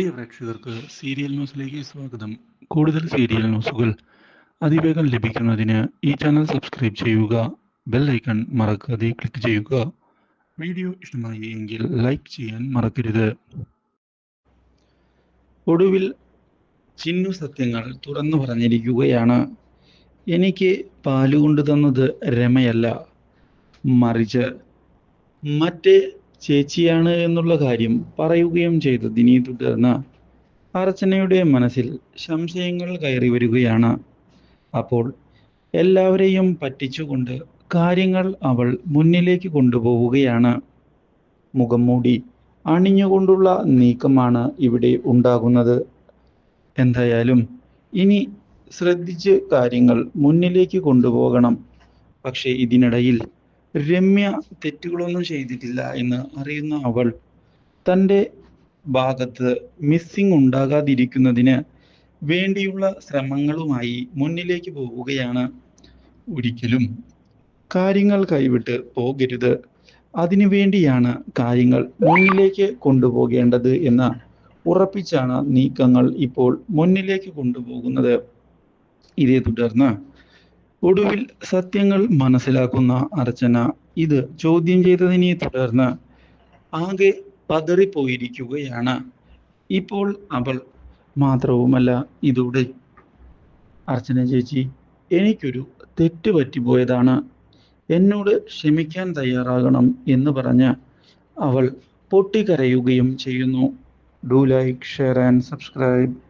പ്രിയ പ്രേക്ഷകർക്ക് സീരിയൽ ന്യൂസിലേക്ക് സ്വാഗതം. കൂടുതൽ സീരിയൽ ന്യൂസുകൾ അതിവേഗം ലഭിക്കുന്നതിന് ഈ ചാനൽ സബ്സ്ക്രൈബ് ചെയ്യുക ബെൽ ഐക്കൺ മറക്കാതെ ക്ലിക്ക് ചെയ്യുക. വീഡിയോ ഇഷ്ടമായി എങ്കിൽ ലൈക്ക് ചെയ്യാൻ മറക്കരുത്. ഒടുവിൽ ചിന്നു സത്യങ്ങൾ തുറന്നു പറഞ്ഞിരിക്കുകയാണ്. എനിക്ക് പാലുകൊണ്ട് തന്നത് രമയല്ല മറിച്ച് മറ്റേ ചേച്ചിയാണ് എന്നുള്ള കാര്യം പറയുകയും ചെയ്തതിനെ തുടർന്ന് അർച്ചനയുടെ മനസ്സിൽ സംശയങ്ങൾ കയറി വരികയാണ്. അപ്പോൾ എല്ലാവരെയും പറ്റിച്ചുകൊണ്ട് കാര്യങ്ങൾ അവൾ മുന്നിലേക്ക് കൊണ്ടുപോവുകയാണ്. മുഖം മൂടി അണിഞ്ഞുകൊണ്ടുള്ള നീക്കമാണ് ഇവിടെ ഉണ്ടാകുന്നത്. എന്തായാലും ഇനി ശ്രദ്ധിച്ച് കാര്യങ്ങൾ മുന്നിലേക്ക് കൊണ്ടുപോകണം. പക്ഷേ ഇതിനിടയിൽ രമ്യ തെറ്റുകളൊന്നും ചെയ്തിട്ടില്ല എന്ന് അറിയുന്ന അവൾ തന്റെ ഭാഗത്ത് മിസ്സിംഗ് ഉണ്ടാകാതിരിക്കുന്നതിന് വേണ്ടിയുള്ള ശ്രമങ്ങളുമായി മുന്നിലേക്ക് പോവുകയാണ്. ഒരിക്കലും കാര്യങ്ങൾ കൈവിട്ട് പോകരുത്. അതിനു വേണ്ടിയാണ് കാര്യങ്ങൾ മുന്നിലേക്ക് കൊണ്ടുപോകേണ്ടത് എന്ന് ഉറപ്പിച്ചാണ് നീക്കങ്ങൾ ഇപ്പോൾ മുന്നിലേക്ക് കൊണ്ടുപോകുന്നത്. ഇതേ തുടർന്ന് ഒടുവിൽ സത്യങ്ങൾ മനസ്സിലാക്കുന്ന അർച്ചന ഇത് ചോദ്യം ചെയ്തതിനെ തുടർന്ന് ആകെ പതറിപ്പോയിരിക്കുകയാണ്. ഇപ്പോൾ അവൾ മാത്രവുമല്ല ഇതോടെ. അർച്ചന ചേച്ചി എനിക്കൊരു തെറ്റ് പറ്റിപ്പോയതാണ്. എന്നോട് ക്ഷമിക്കാൻ തയ്യാറാകണം എന്ന് പറഞ്ഞ് അവൾ പൊട്ടിക്കരയുകയും ചെയ്യുന്നു. Do like share and subscribe.